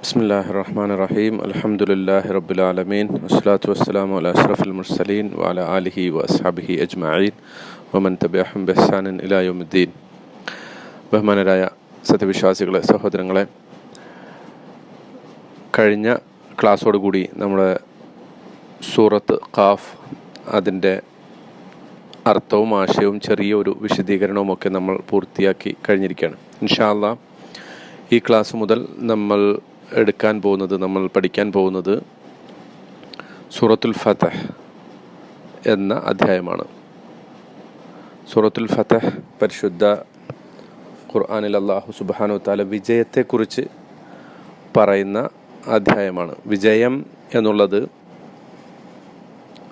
ബിസ്മില്ലാഹി റഹ്മാൻ റഹീം അലഹമുല്ലാഹി റബുലാലമീൻ വസ്ലാത്തു വസ്സലാം അല അഷ്റഫുൽ മുർസലീൻ വല അലിഹി വസ്ഹാബിഹി അജ്മീൻ ഒമൻ തബിഅഹം ബെഹ്സാനൻ ഇലായുദ്ദീൻ ബഹ്മാനരായ സത്യവിശ്വാസികളെ സഹോദരങ്ങളെ കഴിഞ്ഞ ക്ലാസ്സോടുകൂടി നമ്മുടെ സൂറത്ത് ഖാഫ് അതിന്റെ അർത്ഥവും ആശയവും ചെറിയ ഒരു വിശദീകരണവുമൊക്കെ നമ്മൾ പൂർത്തിയാക്കി കഴിഞ്ഞിരിക്കുകയാണ്. ഇൻഷാല്ല ഈ ക്ലാസ് മുതൽ നമ്മൾ എടുക്കാൻ പോകുന്നത് നമ്മൾ പഠിക്കാൻ പോകുന്നത് സൂറത്തുൽ ഫതഹ് എന്ന അധ്യായമാണ്. സൂറത്തുൽ ഫതഹ് പരിശുദ്ധ ഖുർആാനിൽ അള്ളാഹു സുബാനു താല വിജയത്തെക്കുറിച്ച് പറയുന്ന അധ്യായമാണ്. വിജയം എന്നുള്ളത്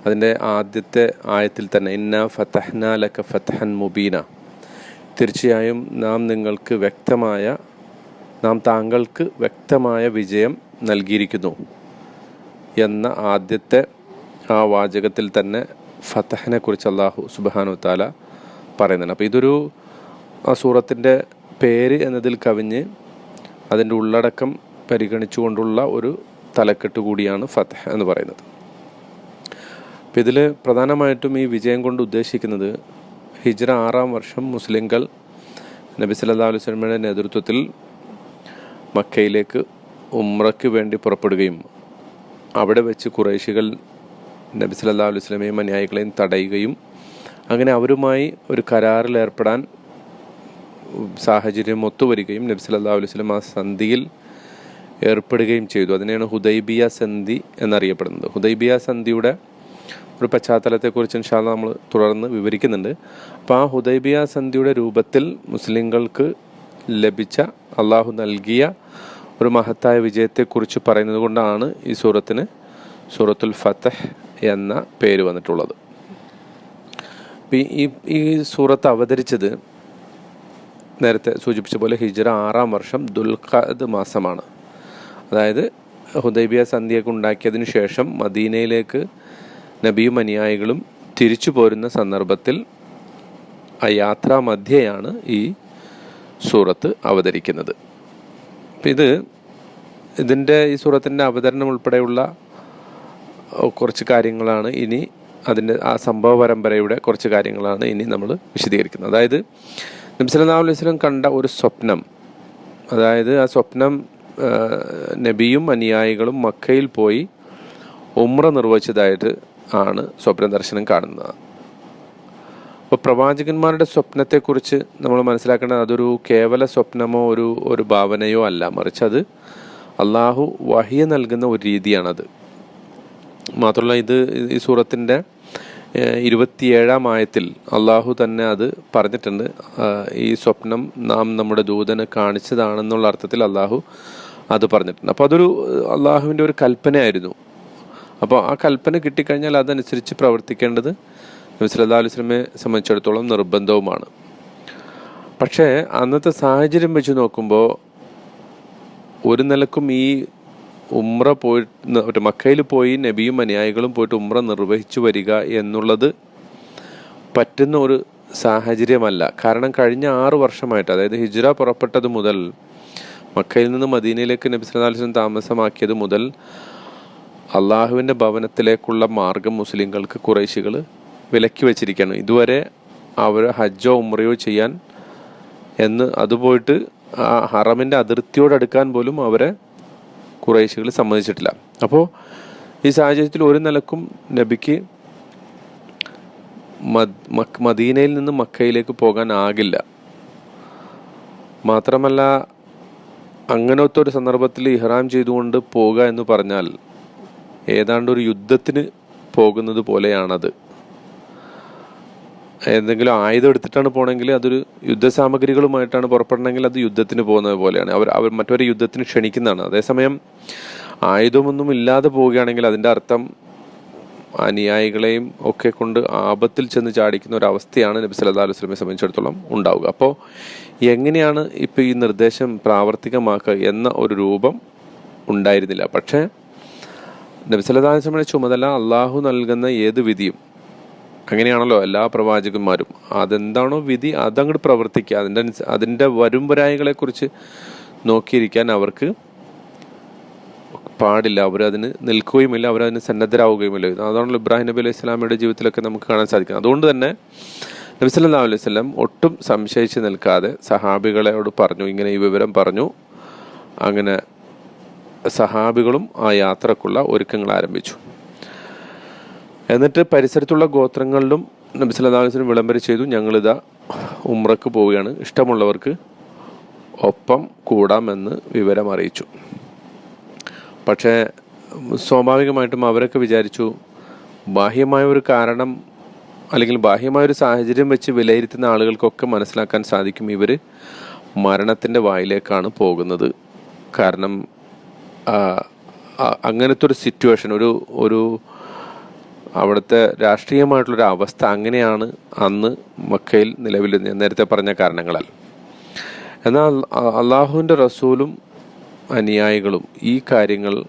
അതിന്റെ ആദ്യത്തെ ആയത്തിൽ തന്നെ ഇന്ന ഫതഹ്ന ലക ഫതഹൻ മുബീന. തീർച്ചയായും നാം നിങ്ങൾക്ക് വ്യക്തമായ നാം താങ്കൾക്ക് വ്യക്തമായ വിജയം നൽകിയിരിക്കുന്നു എന്ന ആദ്യത്തെ ആ വാചകത്തിൽ തന്നെ ഫത്തഹിനെ കുറിച്ച് അള്ളാഹു സുബാനു താല പറയുന്നുണ്ട്. അപ്പോൾ ഇതൊരു ആ സൂറത്തിന്റെ പേര് എന്നതിൽ കവിഞ്ഞ് അതിന്റെ ഉള്ളടക്കം പരിഗണിച്ചുകൊണ്ടുള്ള ഒരു തലക്കെട്ട് കൂടിയാണ് ഫതഹ് എന്ന് പറയുന്നത്. അപ്പം ഇതിൽ പ്രധാനമായിട്ടും ഈ വിജയം കൊണ്ട് ഉദ്ദേശിക്കുന്നത് ഹിജ്ര ആറാം വർഷം മുസ്ലിങ്ങൾ നബി സല്ലാ അലൈഹി സ്വലമയുടെ നേതൃത്വത്തിൽ മക്കയിലേക്ക് ഉമ്രയ്ക്ക് വേണ്ടി പുറപ്പെടുകയും അവിടെ വെച്ച് കുറേശികൾ നബി സല്ലാ അലൈഹി സ്വലമയും അനുയായികളെയും തടയുകയും അങ്ങനെ അവരുമായി ഒരു കരാറിൽ ഏർപ്പെടാൻ സാഹചര്യം ഒത്തുവരികയും നബി സല്ലാ അലൈഹി സ്വലം ആ സന്ധിയിൽ ഏർപ്പെടുകയും ചെയ്തു. അതിനെയാണ് ഹുദൈബിയ സന്ധി എന്നറിയപ്പെടുന്നത്. ഹുദൈബിയ സന്ധിയുടെ ഒരു പശ്ചാത്തലത്തെക്കുറിച്ച് ഇൻഷാല്ല നമ്മൾ തുടർന്ന് വിവരിക്കുന്നുണ്ട്. അപ്പോൾ ആ ഹുദൈബിയ സന്ധിയുടെ രൂപത്തിൽ മുസ്ലിങ്ങൾക്ക് ലഭിച്ച അള്ളാഹു നൽകിയ ഒരു മഹത്തായ വിജയത്തെക്കുറിച്ച് പറയുന്നത് കൊണ്ടാണ് ഈ സൂറത്തിന് സൂറത്തുൽ ഫത്തഹ് എന്ന പേര് വന്നിട്ടുള്ളത്. ഈ ഈ സൂറത്ത് അവതരിച്ചത് നേരത്തെ സൂചിപ്പിച്ച പോലെ ഹിജ്റ ആറാം വർഷം ദുൽഖദ് മാസമാണ്. അതായത് ഹുദൈബിയ സന്ധ്യയൊക്കെ ഉണ്ടാക്കിയതിന് ശേഷം മദീനയിലേക്ക് നബിയും അനുയായികളും തിരിച്ചു പോരുന്ന സന്ദർഭത്തിൽ ആ യാത്രാ മധ്യയാണ് ഈ സൂറത്ത് അവതരിക്കുന്നത്. ഇത് ഇതിന്റെ ഈ സൂറത്തിന്റെ അവതരണം ഉൾപ്പെടെയുള്ള കുറച്ച് കാര്യങ്ങളാണ് ഇനി അതിന്റെ ആ സംഭവ പരമ്പരയുടെ കുറച്ച് കാര്യങ്ങളാണ് ഇനി നമ്മൾ വിശദീകരിക്കുന്നത്. അതായത് നബ്സല്ലാ അലൈഹി സ്വലം കണ്ട ഒരു സ്വപ്നം അതായത് ആ സ്വപ്നം നബിയും അനുയായികളും മക്കയിൽ പോയി ഉമ്ര നിർവഹിച്ചതായിട്ട് ആണ് സ്വപ്ന ദർശനം കാണുന്നത്. അപ്പോൾ പ്രവാചകന്മാരുടെ സ്വപ്നത്തെക്കുറിച്ച് നമ്മൾ മനസ്സിലാക്കേണ്ടത് അതൊരു കേവല സ്വപ്നമോ ഒരു ഒരു ഭാവനയോ അല്ല. മറിച്ച് അത് അള്ളാഹു വഹിയ നൽകുന്ന ഒരു രീതിയാണത്. മാത്രമല്ല ഇത് ഈ സൂറത്തിന്റെ ഇരുപത്തിയേഴാം ആയത്തിൽ അള്ളാഹു തന്നെ അത് പറഞ്ഞിട്ടുണ്ട്. ഈ സ്വപ്നം നാം നമ്മുടെ ദൂതന് കാണിച്ചതാണെന്നുള്ള അർത്ഥത്തിൽ അള്ളാഹു അത് പറഞ്ഞിട്ടുണ്ട്. അപ്പോൾ അതൊരു അള്ളാഹുവിന്റെ ഒരു കൽപ്പനയായിരുന്നു. അപ്പോൾ ആ കൽപ്പന കിട്ടിക്കഴിഞ്ഞാൽ അതനുസരിച്ച് പ്രവർത്തിക്കേണ്ടത് നബി സല്ലാ അലൈഹി സ്വലമെ സംബന്ധിച്ചിടത്തോളം നിർബന്ധവുമാണ്. പക്ഷേ അന്നത്തെ സാഹചര്യം വെച്ച് നോക്കുമ്പോൾ ഒരു നിലക്കും ഈ ഉമ്ര പോയിട്ട് മക്കയിൽ പോയി നബിയും അനുയായികളും പോയിട്ട് ഉമ്ര നിർവഹിച്ചു വരിക എന്നുള്ളത് പറ്റുന്ന ഒരു സാഹചര്യമല്ല. കാരണം കഴിഞ്ഞ ആറ് വർഷമായിട്ട് അതായത് ഹിജ്ര പുറപ്പെട്ടത് മുതൽ മക്കയിൽ നിന്ന് മദീനയിലേക്ക് നബി സല്ലാ അലൈഹി താമസമാക്കിയത് മുതൽ അള്ളാഹുവിന്റെ ഭവനത്തിലേക്കുള്ള മാർഗം മുസ്ലിങ്ങൾക്ക് കുറേശികൾ വിലക്കി വെച്ചിരിക്കുകയാണ്. ഇതുവരെ അവർ ഹജ്ജോ ഉമ്രയോ ചെയ്യാൻ എന്ന് അത് പോയിട്ട് ആ ഹറമിന്റെ അതിർത്തിയോടടുക്കാൻ പോലും അവരെ കുറേശികൾ സമ്മതിച്ചിട്ടില്ല. അപ്പോൾ ഈ സാഹചര്യത്തിൽ ഒരു നിലക്കും നബിക്ക് മദീനയിൽ നിന്ന് മക്കയിലേക്ക് പോകാൻ ആകില്ല. മാത്രമല്ല അങ്ങനത്തെ ഒരു സന്ദർഭത്തിൽ ഇഹ്റാം ചെയ്തുകൊണ്ട് പോകുക എന്ന് പറഞ്ഞാൽ ഏതാണ്ട് ഒരു യുദ്ധത്തിന് പോകുന്നത് പോലെയാണത്. എന്തെങ്കിലും ആയുധം എടുത്തിട്ടാണ് പോകണമെങ്കിൽ അതൊരു യുദ്ധസാമഗ്രികളുമായിട്ടാണ് പുറപ്പെടണമെങ്കിൽ അത് യുദ്ധത്തിന് പോകുന്നത് പോലെയാണ്. അവർ അവർ മറ്റൊരു യുദ്ധത്തിന് ക്ഷണിക്കുന്നതാണ്. അതേസമയം ആയുധമൊന്നും ഇല്ലാതെ പോവുകയാണെങ്കിൽ അതിന്റെ അർത്ഥം അനുയായികളെയും ഒക്കെ കൊണ്ട് ആപത്തിൽ ചെന്ന് ചാടിക്കുന്ന ഒരു അവസ്ഥയാണ് നബി സല്ലാ അലൈഹി സ്വലമെ സംബന്ധിച്ചിടത്തോളം ഉണ്ടാവുക. അപ്പോൾ എങ്ങനെയാണ് ഇപ്പോൾ ഈ നിർദ്ദേശം പ്രാവർത്തികമാക്കുക എന്ന ഒരു രൂപം ഉണ്ടായിരുന്നില്ല. പക്ഷേ നബി സ്വലമിയുടെ ചുമതല അള്ളാഹു നൽകുന്ന ഏത് വിധിയും അങ്ങനെയാണല്ലോ എല്ലാ പ്രവാചകന്മാരും. അതെന്താണോ വിധി അതങ്ങോട്ട് പ്രവർത്തിക്കുക അതിന്റെ അതിന്റെ വരുംപരായികളെക്കുറിച്ച് നോക്കിയിരിക്കാൻ അവർക്ക് പാടില്ല. അവരതിന് നിൽക്കുകയുമില്ല അവരതിന് സന്നദ്ധരാവുകയുമില്ല. അതാണല്ലോ ഇബ്രാഹിം നബി അലൈഹി സ്വലാമയുടെ ജീവിതത്തിലൊക്കെ നമുക്ക് കാണാൻ സാധിക്കുന്നത്. അതുകൊണ്ട് തന്നെ നബി സല്ലാ അലൈഹി സ്വലം ഒട്ടും സംശയിച്ച് നിൽക്കാതെ സഹാബികളോട് പറഞ്ഞു ഇങ്ങനെ ഈ വിവരം പറഞ്ഞു. അങ്ങനെ സഹാബികളും ആ യാത്രക്കുള്ള ഒരുക്കങ്ങൾ ആരംഭിച്ചു. എന്നിട്ട് പരിസരത്തുള്ള ഗോത്രങ്ങളിലും നബി സല്ലല്ലാഹു അലൈഹി വസല്ലം വിളംബരം ചെയ്തു. ഞങ്ങളിതാ ഉമ്രക്ക് പോവുകയാണ്. ഇഷ്ടമുള്ളവർക്ക് ഒപ്പം കൂടാമെന്ന് വിവരം അറിയിച്ചു. പക്ഷേ സ്വാഭാവികമായിട്ടും അവരൊക്കെ വിചാരിച്ചു ബാഹ്യമായ ഒരു കാരണം അല്ലെങ്കിൽ ബാഹ്യമായ ഒരു സാഹചര്യം വെച്ച് വിലയിരുത്തുന്ന ആളുകൾക്കൊക്കെ മനസ്സിലാക്കാൻ സാധിക്കും ഇവർ മരണത്തിന്റെ വായിലേക്കാണ് പോകുന്നത്. കാരണം അങ്ങനത്തെ ഒരു സിറ്റുവേഷൻ ഒരു ഒരു അവിടുത്തെ രാഷ്ട്രീയമായിട്ടുള്ളൊരു അവസ്ഥ അങ്ങനെയാണ് അന്ന് മക്കയിൽ നിലവിൽ നേരത്തെ പറഞ്ഞ കാരണങ്ങളാൽ. എന്നാൽ അള്ളാഹുവിന്റെ റസൂലും അനുയായികളും ഈ കാര്യങ്ങൾ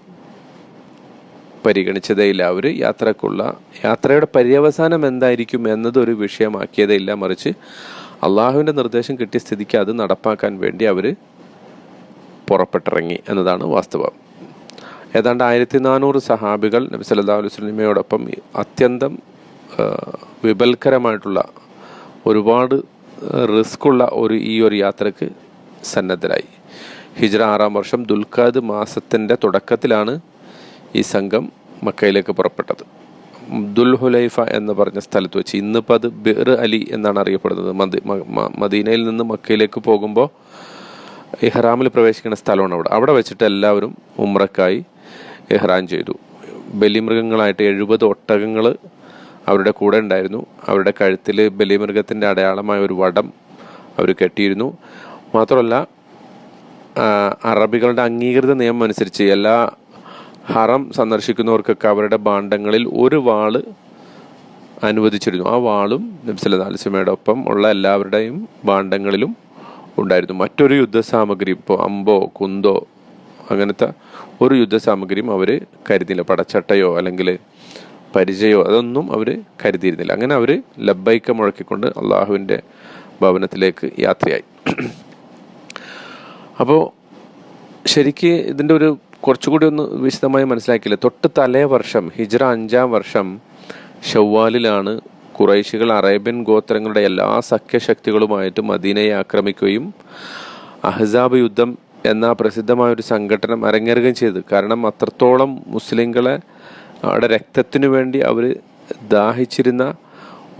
പരിഗണിച്ചതേയില്ല. അവർ യാത്രക്കുള്ള യാത്രയുടെ പര്യവസാനം എന്തായിരിക്കും എന്നതൊരു വിഷയമാക്കിയതേയില്ല. മറിച്ച് അള്ളാഹുവിന്റെ നിർദ്ദേശം കിട്ടിയ സ്ഥിതിക്ക് അത് നടപ്പാക്കാൻ വേണ്ടി അവർ പുറപ്പെട്ടിറങ്ങി എന്നതാണ് വാസ്തവം. ഏതാണ്ട് ആയിരത്തി നാനൂറ് സഹാബികൾ നബി സല്ലാ അലൈഹി വസല്ലമയോടൊപ്പം അത്യന്തം വിപൽക്കരമായിട്ടുള്ള ഒരുപാട് റിസ്ക്കുള്ള ഒരു ഈ ഒരു യാത്രയ്ക്ക് സന്നദ്ധരായി. ഹിജ്ര ആറാം വർഷം ദുൽഖാദ് മാസത്തിന്റെ തുടക്കത്തിലാണ് ഈ സംഘം മക്കയിലേക്ക് പുറപ്പെട്ടത്. ദുൽഹുലൈഫ എന്ന് പറഞ്ഞ സ്ഥലത്ത് വെച്ച് ഇന്നിപ്പോൾ അത് ബിർ അലി എന്നാണ് അറിയപ്പെടുന്നത്. മദീനയിൽ നിന്ന് മക്കയിലേക്ക് പോകുമ്പോൾ ഇഹ്റാമിൽ പ്രവേശിക്കുന്ന സ്ഥലമാണ് അവിടെ. അവിടെ വെച്ചിട്ട് എല്ലാവരും ഉമ്രക്കായി ഇഹ്റാം ചെയ്തു. ബലിമൃഗങ്ങളായിട്ട് എഴുപത് ഒട്ടകങ്ങൾ അവരുടെ കൂടെ ഉണ്ടായിരുന്നു. അവരുടെ കഴുത്തിൽ ബലിമൃഗത്തിന്റെ അടയാളമായ ഒരു വടം അവർ കെട്ടിയിരുന്നു. മാത്രമല്ല അറബികളുടെ അംഗീകൃത നിയമം അനുസരിച്ച് എല്ലാ ഹറം സന്ദർശിക്കുന്നവർക്കൊക്കെ അവരുടെ ഭാണ്ഡങ്ങളിൽ ഒരു വാൾ അനുവദിച്ചിരുന്നു. ആ വാളും നബ്സല അലിസ്മയുടെ ഒപ്പം ഉള്ള എല്ലാവരുടെയും ഭാണ്ഡങ്ങളിലും ഉണ്ടായിരുന്നു. മറ്റൊരു യുദ്ധസാമഗ്രി ഇപ്പോൾ അമ്പോ കുന്തോ അങ്ങനത്തെ ഒരു യുദ്ധസാമഗ്രിയും അവർ കരുതിയില്ല. പടച്ചട്ടയോ അല്ലെങ്കിൽ പരിചയോ അതൊന്നും അവർ കരുതിയിരുന്നില്ല. അങ്ങനെ അവർ ലബ്ബൈക്ക മുഴക്കിക്കൊണ്ട് അള്ളാഹുവിന്റെ ഭവനത്തിലേക്ക് യാത്രയായി. അപ്പോൾ ശരിക്ക് ഇതിന്റെ ഒരു കുറച്ചുകൂടി ഒന്ന് വിശദമായി മനസ്സിലാക്കിയില്ല? തൊട്ട് തലേ വർഷം ഹിജ്റ അഞ്ചാം വർഷം ഷവ്വാലിലാണ് കുറൈശികൾ അറേബ്യൻ ഗോത്രങ്ങളുടെ എല്ലാ സഖ്യശക്തികളുമായിട്ട് മദീനയെ ആക്രമിക്കുകയും അഹ്സാബ് യുദ്ധം എന്ന പ്രസിദ്ധമായ ഒരു സംഘടന അരങ്ങേറുകയും ചെയ്തു. കാരണം അത്രത്തോളം മുസ്ലിങ്ങളെ അവിടെ രക്തത്തിനു വേണ്ടി അവർ ദാഹിച്ചിരുന്ന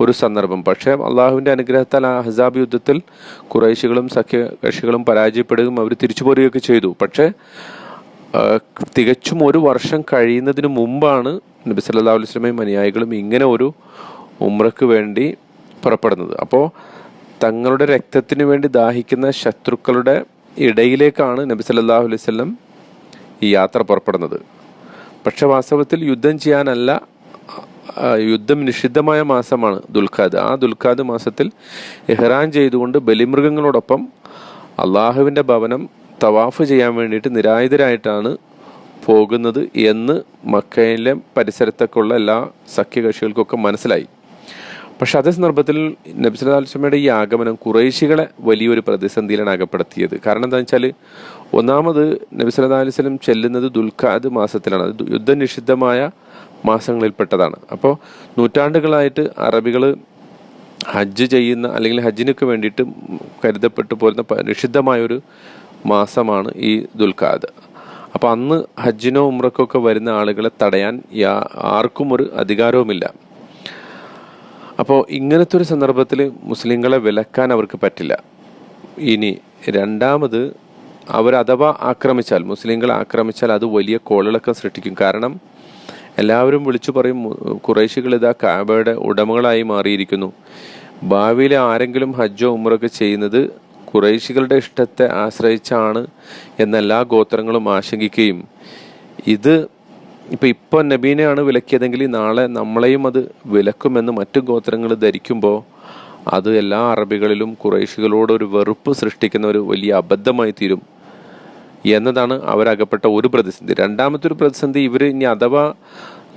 ഒരു സന്ദർഭം. പക്ഷേ അള്ളാഹുവിന്റെ അനുഗ്രഹത്താൽ ആ ഹസാബ് യുദ്ധത്തിൽ കുറേശികളും സഖ്യകക്ഷികളും പരാജയപ്പെടുകയും അവർ തിരിച്ചു പോരുകയൊക്കെ ചെയ്തു. പക്ഷേ തികച്ചും ഒരു വർഷം കഴിയുന്നതിന് മുമ്പാണ് നബി സല്ലല്ലാഹു അലൈഹി വസല്ലമയും അനുയായികളും ഇങ്ങനെ ഒരു ഉമ്രക്ക് വേണ്ടി പുറപ്പെടുന്നത്. അപ്പോൾ തങ്ങളുടെ രക്തത്തിന് വേണ്ടി ദാഹിക്കുന്ന ശത്രുക്കളുടെ ഇടയിലേക്കാണ് നബി സല്ലാഹു അലൈഹി വസല്ലം ഈ യാത്ര പുറപ്പെടുന്നത്. പക്ഷെ വാസ്തവത്തിൽ യുദ്ധം ചെയ്യാനല്ല യുദ്ധം നിഷിദ്ധമായ മാസമാണ് ദുൽഖാദ്. ആ ദുൽഖാദ് മാസത്തിൽ എഹ്റാൻ ചെയ്തുകൊണ്ട് ബലിമൃഗങ്ങളോടൊപ്പം അള്ളാഹുവിന്റെ ഭവനം തവാഫ് ചെയ്യാൻ വേണ്ടിയിട്ട് നിരായുധരായിട്ടാണ് പോകുന്നത് എന്ന് മക്കയിലെ പരിസരത്തൊക്കെയുള്ള എല്ലാ സഖ്യകക്ഷികൾക്കൊക്കെ മനസ്സിലായി. പക്ഷെ അതേ സന്ദർഭത്തിൽ നബ്സല അൽസമയുടെ ഈ ആഗമനം കുറേശികളെ വലിയൊരു പ്രതിസന്ധിയിലാണ് അകപ്പെടുത്തിയത് കാരണം എന്താ വെച്ചാൽ ഒന്നാമത് നബിസ് സല്ലല്ലാഹു അലൈഹി ചെല്ലുന്നത് ദുൽഖാദ് മാസത്തിലാണ്. അത് യുദ്ധനിഷിദ്ധമായ മാസങ്ങളിൽപ്പെട്ടതാണ് അപ്പോൾ നൂറ്റാണ്ടുകളായിട്ട് അറബികൾ ഹജ്ജ് ചെയ്യുന്ന അല്ലെങ്കിൽ ഹജ്ജിനൊക്കെ വേണ്ടിയിട്ട് കരുതപ്പെട്ടു പോരുന്ന നിഷിദ്ധമായൊരു മാസമാണ് ഈ ദുൽഖാദ്. അപ്പോൾ അന്ന് ഹജ്ജിനോ ഉമ്രക്കോ ഒക്കെ വരുന്ന ആളുകളെ തടയാൻ ആർക്കും ഒരു അധികാരവുമില്ല. അപ്പോൾ ഇങ്ങനത്തെ ഒരു സന്ദർഭത്തിൽ മുസ്ലിങ്ങളെ വിലക്കാൻ അവർക്ക് പറ്റില്ല. ഇനി രണ്ടാമത് അവർ അഥവാ ആക്രമിച്ചാൽ മുസ്ലിങ്ങളെ ആക്രമിച്ചാൽ അത് വലിയ കോളിളക്കം സൃഷ്ടിക്കും. കാരണം എല്ലാവരും വിളിച്ചു പറയും കുറേശികൾ ഇതാ കാബയുടെ ഉടമകളായി മാറിയിരിക്കുന്നു. ഭാവിയിൽ ആരെങ്കിലും ഹജ്ജോ ഉമ്രൊക്കെ ചെയ്യുന്നത് കുറേശികളുടെ ഇഷ്ടത്തെ ആശ്രയിച്ചാണ് എന്ന എല്ലാ ഗോത്രങ്ങളും ആശങ്കിക്കുകയും ഇത് ഇപ്പൊ ഇപ്പൊ നബീനെയാണ് വിലക്കിയതെങ്കിൽ നാളെ നമ്മളെയും അത് വിലക്കുമെന്ന് മറ്റു ഗോത്രങ്ങൾ ധരിക്കുമ്പോൾ അത് എല്ലാ അറബികളിലും കുറേശികളോട് ഒരു വെറുപ്പ് സൃഷ്ടിക്കുന്ന ഒരു വലിയ അബദ്ധമായി തീരും എന്നതാണ് അവരകപ്പെട്ട ഒരു പ്രതിസന്ധി. രണ്ടാമത്തെ ഒരു പ്രതിസന്ധി ഇവർ ഇനി അഥവാ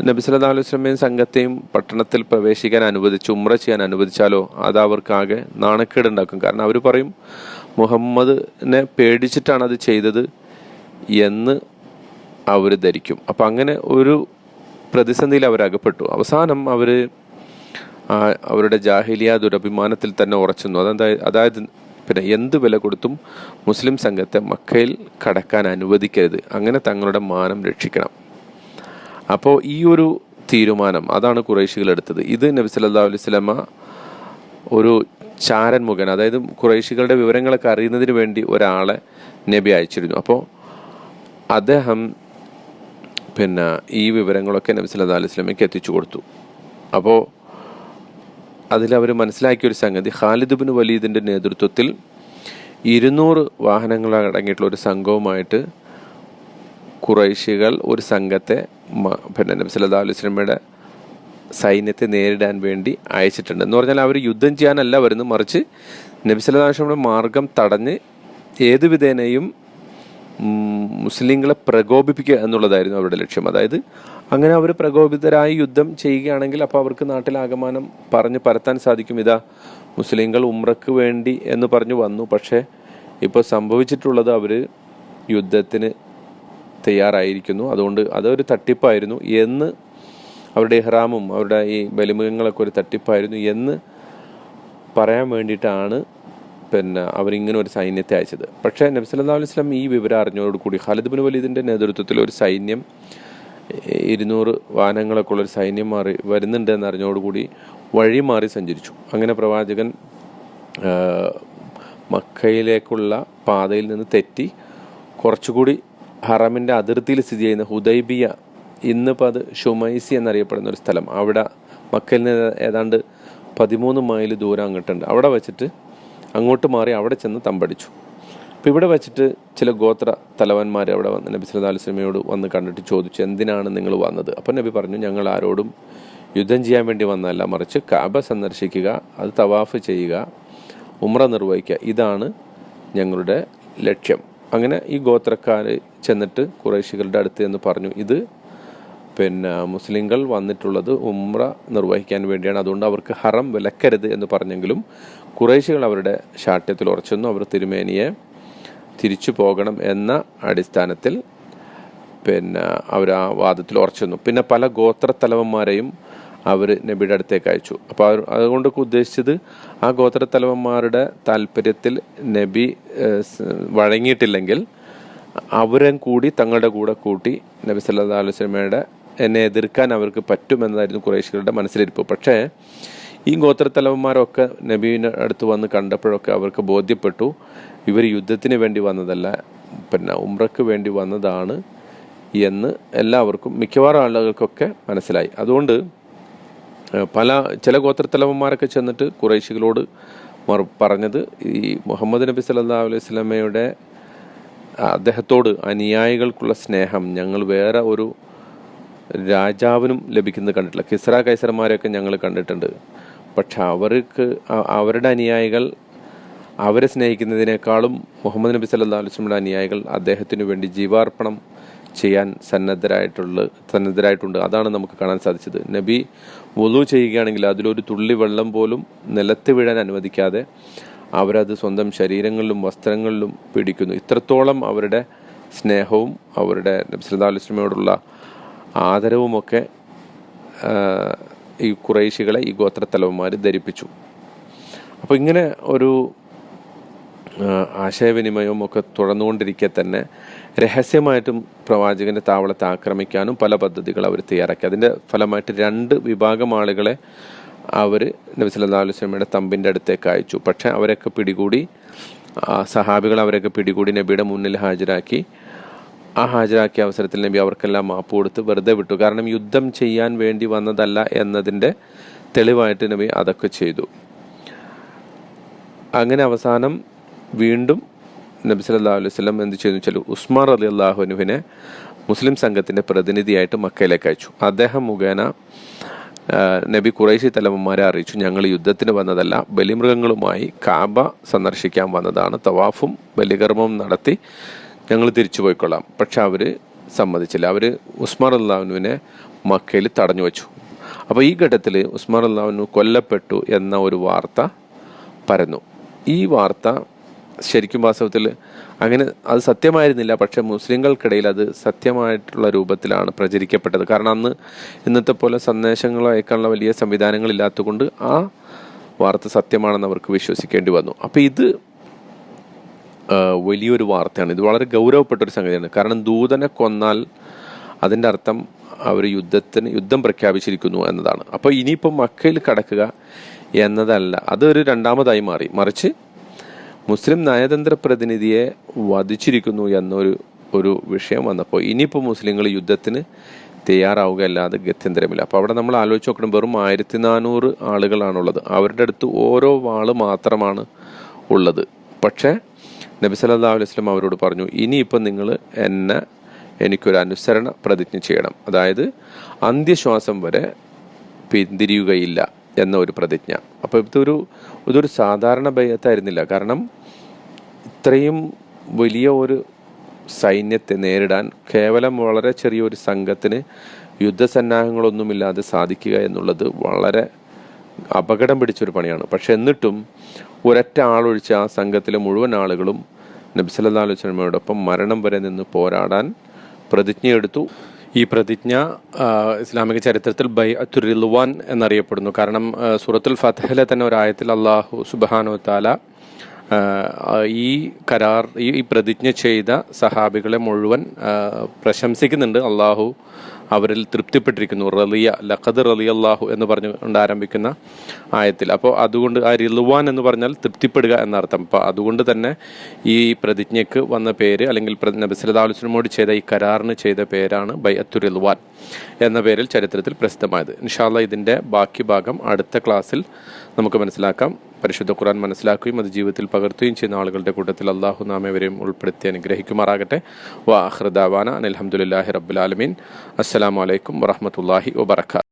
നബി സല്ലാ അലൈഹി വസല്ലമയും സംഘത്തെയും പട്ടണത്തിൽ പ്രവേശിക്കാൻ അനുവദിച്ച് ഉമ്ര ചെയ്യാൻ അനുവദിച്ചാലോ അത് അവർക്കാകെ നാണക്കേടുണ്ടാക്കും. കാരണം അവർ പറയും മുഹമ്മദിനെ പേടിച്ചിട്ടാണ് അത് ചെയ്തത് എന്ന് അവർ ധരിക്കും. അപ്പം അങ്ങനെ ഒരു പ്രതിസന്ധിയിൽ അവർ അകപ്പെട്ടു. അവസാനം അവർ അവരുടെ ജാഹിലിയ ദുരഭിമാനത്തിൽ തന്നെ ഉറച്ചുന്നു. അതെന്താ അതായത് പിന്നെ എന്ത് വില കൊടുത്തും മുസ്ലിം സംഘത്തെ മക്കയിൽ കടക്കാൻ അനുവദിക്കരുത്. അങ്ങനെ തങ്ങളുടെ മാനം രക്ഷിക്കണം. അപ്പോൾ ഈ ഒരു തീരുമാനം അതാണ് കുറേശികൾ എടുത്തത്. ഇത് നബി സല്ലാ അലൈഹി ഒരു ചാരൻ മുഖേന അതായത് കുറേശികളുടെ വിവരങ്ങളൊക്കെ അറിയുന്നതിന് വേണ്ടി ഒരാളെ നബി അയച്ചിരുന്നു. അപ്പോൾ അദ്ദേഹം പിന്നെ ഈ വിവരങ്ങളൊക്കെ നബി അലൈഹി വസല്ലമയ്ക്ക് എത്തിച്ചു കൊടുത്തു. അപ്പോൾ അതിലവർ മനസ്സിലാക്കിയ ഒരു സംഗതി ഖാലിദ് ബിൻ വലീദിന്റെ നേതൃത്വത്തിൽ ഇരുന്നൂറ് വാഹനങ്ങൾ അടങ്ങിയിട്ടുള്ള ഒരു സംഘവുമായിട്ട് കുറൈശികൾ ഒരു സംഘത്തെ പിന്നെ നബി സല്ലാ അലൈഹി വസല്ലമയുടെ സൈന്യത്തെ നേരിടാൻ വേണ്ടി അയച്ചിട്ടുണ്ട്. എന്ന് പറഞ്ഞാൽ അവർ യുദ്ധം ചെയ്യാനല്ല വരുന്നത് മറിച്ച് നബി അലൈഹി മാർഗം തടഞ്ഞ് ഏത് വിധേനയും ഉം, മുസ്ലിങ്ങളെ പ്രകോപിപ്പിക്കുക എന്നുള്ളതായിരുന്നു അവരുടെ ലക്ഷ്യം. അതായത് അങ്ങനെ അവർ പ്രകോപിതരായി യുദ്ധം ചെയ്യുകയാണെങ്കിൽ അപ്പോൾ അവർക്ക് നാട്ടിലാകമാനം പറഞ്ഞ് പരത്താൻ സാധിക്കും. ഇതാ മുസ്ലിങ്ങൾ ഉമ്രക്ക് വേണ്ടി എന്ന് പറഞ്ഞു വന്നു. പക്ഷേ ഇപ്പോൾ സംഭവിച്ചിട്ടുള്ളത് അവർ യുദ്ധത്തിന് തയ്യാറായിരിക്കുന്നു. അതുകൊണ്ട് അതൊരു തട്ടിപ്പായിരുന്നു. എന്ന് അവരുടെ ഇഹ്റാമും അവരുടെ ഈ ബലിമൃഗങ്ങളൊക്കെ ഒരു തട്ടിപ്പായിരുന്നു എന്ന് പറയാൻ വേണ്ടിയിട്ടാണ് പിന്നെ അവരിങ്ങനെ ഒരു സൈന്യത്തെ അയച്ചത്. പക്ഷേ നബി സല്ലല്ലാഹു അലൈഹി വസല്ലം ഈ വിവരം അറിഞ്ഞതോടുകൂടി ഖാലിദ് ബിൻ വലീദിന്റെ നേതൃത്വത്തിൽ ഒരു സൈന്യം ഇരുന്നൂറ് വാഹനങ്ങളൊക്കെ ഉള്ള ഒരു സൈന്യം മാറി വരുന്നുണ്ട് എന്ന് അറിഞ്ഞതോടുകൂടി വഴി മാറി സഞ്ചരിച്ചു. അങ്ങനെ പ്രവാചകൻ മക്കയിലേക്കുള്ള പാതയിൽ നിന്ന് തെറ്റി കുറച്ചുകൂടി ഹറമിന്റെ അതിർത്തിയിൽ സ്ഥിതി ചെയ്യുന്ന ഹുദൈബിയ ഇന്നിപ്പോൾ അത് ഷുമൈസി എന്നറിയപ്പെടുന്ന ഒരു സ്ഥലം. അവിടെ മക്കയിൽ നിന്ന് ഏതാണ്ട് പതിമൂന്ന് മൈൽ ദൂരം അങ്ങോട്ടുണ്ട്. അവിടെ വെച്ചിട്ട് അങ്ങോട്ട് മാറി അവിടെ ചെന്ന് തമ്പടിച്ചു. അപ്പോൾ ഇവിടെ വെച്ചിട്ട് ചില ഗോത്ര തലവന്മാർ അവിടെ വന്ന് നബി സല്ലാ അലൈഹി വസല്ലമയോട് വന്ന് കണ്ടിട്ട് ചോദിച്ചു എന്തിനാണ് നിങ്ങൾ വന്നത്? അപ്പം നബി പറഞ്ഞു ഞങ്ങൾ ആരോടും യുദ്ധം ചെയ്യാൻ വേണ്ടി വന്നതല്ല. മറിച്ച് കാബ സന്ദർശിക്കുക അത് തവാഫ് ചെയ്യുക ഉമ്ര നിർവഹിക്കുക. ഇതാണ് ഞങ്ങളുടെ ലക്ഷ്യം. അങ്ങനെ ഈ ഗോത്രക്കാർ ചെന്നിട്ട് കുറേശികളുടെ അടുത്ത് എന്ന് പറഞ്ഞു ഇത് പിന്നെ മുസ്ലിങ്ങൾ വന്നിട്ടുള്ളത് ഉമ്ര നിർവഹിക്കാൻ വേണ്ടിയാണ്. അതുകൊണ്ട് അവർക്ക് ഹറം വിലക്കരുത് എന്ന് പറഞ്ഞെങ്കിലും കുറേശികൾ അവരുടെ ശാഠ്യത്തിൽ ഉറച്ചെന്നു അവർ തിരുമേനിയെ തിരിച്ചു പോകണം എന്ന അടിസ്ഥാനത്തിൽ പിന്നെ അവർ ആ വാദത്തിൽ ഉറച്ചെന്നു പിന്നെ പല ഗോത്രത്തലവന്മാരെയും അവർ നബിയുടെ അടുത്തേക്ക് അയച്ചു. അപ്പോൾ അവർ അതുകൊണ്ടൊക്കെ ഉദ്ദേശിച്ചത് ആ ഗോത്രത്തലവന്മാരുടെ താല്പര്യത്തിൽ നബി വഴങ്ങിയിട്ടില്ലെങ്കിൽ അവരും കൂടി തങ്ങളുടെ കൂടെ കൂട്ടി നബി സല്ലാ അലുസ്ലമയുടെ എന്നെ എതിർക്കാൻ അവർക്ക് പറ്റുമെന്നതായിരുന്നു കുറേശികളുടെ മനസ്സിലിരിപ്പ്. പക്ഷേ ഈ ഗോത്രത്തലവന്മാരൊക്കെ നബീവിന്റെ അടുത്ത് വന്ന് കണ്ടപ്പോഴൊക്കെ അവർക്ക് ബോധ്യപ്പെട്ടു ഇവർ യുദ്ധത്തിന് വേണ്ടി വന്നതല്ല പിന്നെ ഉമ്രക്ക് വേണ്ടി വന്നതാണ് എന്ന് എല്ലാവർക്കും മിക്കവാറും ആളുകൾക്കൊക്കെ മനസ്സിലായി. അതുകൊണ്ട് പല ചില ഗോത്രത്തലവന്മാരൊക്കെ ചെന്നിട്ട് കുറേശികളോട് പറഞ്ഞത് ഈ മുഹമ്മദ് നബി സല്ലല്ലാഹു അലൈഹി സ്വലമയുടെ അദ്ദേഹത്തോട് അനുയായികൾക്കുള്ള സ്നേഹം ഞങ്ങൾ വേറെ ഒരു രാജാവിനും ലഭിക്കുന്നത് കണ്ടിട്ടില്ല. കിസ്ര കൈസർമാരെയൊക്കെ ഞങ്ങൾ കണ്ടിട്ടുണ്ട്. പക്ഷെ അവർക്ക് അവരുടെ അനുയായികൾ അവരെ സ്നേഹിക്കുന്നതിനേക്കാളും മുഹമ്മദ് നബി സല്ലല്ലാഹു അലൈഹി വസല്ലമയുടെ അനുയായികൾ അദ്ദേഹത്തിനു വേണ്ടി ജീവാർപ്പണം ചെയ്യാൻ സന്നദ്ധരായിട്ടുള്ള സന്നദ്ധരായിട്ടുണ്ട്. അതാണ് നമുക്ക് കാണാൻ സാധിച്ചത്. നബി വുളു ചെയ്യുകയാണെങ്കിൽ അതിലൊരു തുള്ളി വെള്ളം പോലും നിലത്ത് വീഴാൻ അനുവദിക്കാതെ അവരത് സ്വന്തം ശരീരങ്ങളിലും വസ്ത്രങ്ങളിലും പിടിക്കുന്നു. ഇത്രത്തോളം അവരുടെ സ്നേഹവും അവരുടെ നബി സല്ലല്ലാഹു അലൈഹി വസല്ലമയോടുള്ള ആദരവുമൊക്കെ ഈ കുറേശികളെ ഈ ഗോത്രത്തലവന്മാർ ധരിപ്പിച്ചു. അപ്പോൾ ഇങ്ങനെ ഒരു ആശയവിനിമയവും ഒക്കെ തുടർന്നുകൊണ്ടിരിക്കെ തന്നെ രഹസ്യമായിട്ടും പ്രവാചകന്റെ താവളത്തെ ആക്രമിക്കാനും പല പദ്ധതികൾ അവർ തയ്യാറാക്കി. അതിന്റെ ഫലമായിട്ട് രണ്ട് വിഭാഗം ആളുകളെ അവർ നബി സല്ലല്ലാഹു അലൈഹി വസല്ലമയുടെ തമ്പിന്റെ അടുത്തേക്ക് അയച്ചു. പക്ഷേ അവരൊക്കെ പിടികൂടി സഹാബികൾ അവരൊക്കെ പിടികൂടി നബിയുടെ മുന്നിൽ ഹാജരാക്കി. ആ ഹാജരാക്കിയ അവസരത്തിൽ നബി അവർക്കെല്ലാം മാപ്പ് കൊടുത്ത് വെറുതെ വിട്ടു. കാരണം യുദ്ധം ചെയ്യാൻ വേണ്ടി വന്നതല്ല എന്നതിന്റെ തെളിവായിട്ട് നബി അതൊക്കെ ചെയ്തു. അങ്ങനെ അവസാനം വീണ്ടും നബി സല്ലല്ലാഹു അലൈഹി വസല്ലം എന്ത് ചെയ്തു വെച്ചാൽ ഉസ്മാൻ അലി അള്ളാഹുനുവിനെ മുസ്ലിം സംഘത്തിന്റെ പ്രതിനിധിയായിട്ട് മക്കയിലേക്ക് അയച്ചു. അദ്ദേഹം മുഖേന നബി കുറേശി തലവന്മാരെ അറിയിച്ചു. ഞങ്ങൾ യുദ്ധത്തിന് വന്നതല്ല ബലിമൃഗങ്ങളുമായി കാബ സന്ദർശിക്കാൻ വന്നതാണ്. തവാഫും ബലികർമ്മവും നടത്തി ഞങ്ങൾ തിരിച്ചു പോയിക്കൊള്ളാം. പക്ഷെ അവർ സമ്മതിച്ചില്ല. അവർ ഉസ്മാൻ അള്ളാഹുനുവിനെ മക്കയിൽ തടഞ്ഞു വച്ചു. അപ്പോൾ ഈ ഘട്ടത്തിൽ ഉസ്മാൻ അള്ളാഹുനു കൊല്ലപ്പെട്ടു എന്ന ഒരു വാർത്ത പരന്നു. ഈ വാർത്ത ശരിക്കും വാസ്തവത്തിൽ അങ്ങനെ അത് സത്യമായിരുന്നില്ല. പക്ഷേ മുസ്ലിങ്ങൾക്കിടയിൽ അത് സത്യമായിട്ടുള്ള രൂപത്തിലാണ് പ്രചരിക്കപ്പെട്ടത്. കാരണം അന്ന് ഇന്നത്തെ പോലെ സന്ദേശങ്ങൾ അയക്കാനുള്ള വലിയ സംവിധാനങ്ങളില്ലാത്തതുകൊണ്ട് ആ വാർത്ത സത്യമാണെന്ന് അവർക്ക് വിശ്വസിക്കേണ്ടി വന്നു. അപ്പോൾ ഇത് വലിയൊരു വാർത്തയാണ്. ഇത് വളരെ ഗൗരവപ്പെട്ട ഒരു സംഗതിയാണ്. കാരണം ദൂതനെ കൊന്നാൽ അതിന്റെ അർത്ഥം അവർ യുദ്ധത്തിന് യുദ്ധം പ്രഖ്യാപിച്ചിരിക്കുന്നു എന്നതാണ്. അപ്പോൾ ഇനിയിപ്പോൾ മക്കയിൽ കടക്കുക എന്നതല്ല. അതൊരു രണ്ടാമതായി മാറി. മറിച്ച് മുസ്ലിം നയതന്ത്ര പ്രതിനിധിയെ വധിച്ചിരിക്കുന്നു എന്നൊരു ഒരു വിഷയം വന്നപ്പോൾ ഇനിയിപ്പോൾ മുസ്ലിങ്ങൾ യുദ്ധത്തിന് തയ്യാറാവുക അല്ലാതെ ഗത്യന്തരമില്ല. അപ്പോൾ അവിടെ നമ്മൾ ആലോചിച്ച് നോക്കണം. വെറും ആയിരത്തി നാനൂറ് ആളുകളാണുള്ളത്. അവരുടെ അടുത്ത് ഓരോ വാൾ മാത്രമാണ് ഉള്ളത്. പക്ഷേ നബി സല്ലല്ലാഹു അലൈഹി വസല്ലം അവരോട് പറഞ്ഞു ഇനിയിപ്പം നിങ്ങൾ എന്നെ എനിക്കൊരു അനുസരണ പ്രതിജ്ഞ ചെയ്യണം. അതായത് അന്ത്യശ്വാസം വരെ പിന്തിരിയുകയില്ല എന്ന ഒരു പ്രതിജ്ഞ. അപ്പോൾ ഇതൊരു ഇതൊരു സാധാരണ ബയ്യത്തായിരുന്നില്ല കാരണം ഇത്രയും വലിയ ഒരു സൈന്യത്തെ നേരിടാൻ കേവലം വളരെ ചെറിയൊരു സംഘത്തിന് യുദ്ധസന്നാഹങ്ങളൊന്നുമില്ലാതെ സാധിക്കുക എന്നുള്ളത് വളരെ അപകടം പിടിച്ചൊരു പണിയാണ്. പക്ഷെ എന്നിട്ടും ഒരൊറ്റ ആളൊഴിച്ച് ആ സംഘത്തിലെ മുഴുവൻ ആളുകളും നബ്സല്ലാ മരണം വരെ നിന്ന് പോരാടാൻ പ്രതിജ്ഞയെടുത്തു ഈ പ്രതിജ്ഞ ഇസ്ലാമിക ചരിത്രത്തിൽ ബൈ റിൽവാൻ എന്നറിയപ്പെടുന്നു. കാരണം സൂറത്തുൽ ഫത്തഹിലെ തന്നെ ഒരായത്തിൽ അള്ളാഹു സുബാനു താല ഈ കരാർ ഈ പ്രതിജ്ഞ ചെയ്ത സഹാബികളെ മുഴുവൻ പ്രശംസിക്കുന്നുണ്ട്. അള്ളാഹു അവരിൽ തൃപ്തിപ്പെട്ടിരിക്കുന്നു. റലിയ ലഖദ് റലി അള്ളാഹു എന്ന് പറഞ്ഞുകൊണ്ട് ആരംഭിക്കുന്ന ആയത്തിൽ. അപ്പോൾ അതുകൊണ്ട് ആ റിലുവാൻ എന്ന് പറഞ്ഞാൽ തൃപ്തിപ്പെടുക എന്നർത്ഥം. അപ്പോൾ അതുകൊണ്ട് തന്നെ ഈ പ്രതിജ്ഞയ്ക്ക് വന്ന പേര് അല്ലെങ്കിൽ വസല്ലമയോട് ചെയ്ത ഈ കരാറിന് ചെയ്ത പേരാണ് ബൈഅത്തു റിലുവാൻ എന്ന പേരിൽ ചരിത്രത്തിൽ പ്രസിദ്ധമായത്. ഇൻഷാല്ല ഇതിന്റെ ബാക്കി ഭാഗം അടുത്ത ക്ലാസ്സിൽ നമുക്ക് മനസ്സിലാക്കാം. പരിശുദ്ധ ഖുർആൻ മനസ്സിലാക്കുകയും അത് ജീവിതത്തിൽ പകർത്തുകയും ചെയ്യുന്ന ആളുകളുടെ കൂട്ടത്തിൽ അള്ളാഹു നാമേവരെയും ഉൾപ്പെടുത്തി അനുഗ്രഹിക്കുമാറാകട്ടെ. വാഹൃദാവാന അനിൽഹമുല്ലാഹി റബ്ബുലാലമീൻ അസ്സലാമലൈക്കും വറഹമത്തല്ലാഹി വബർക്കാത്തു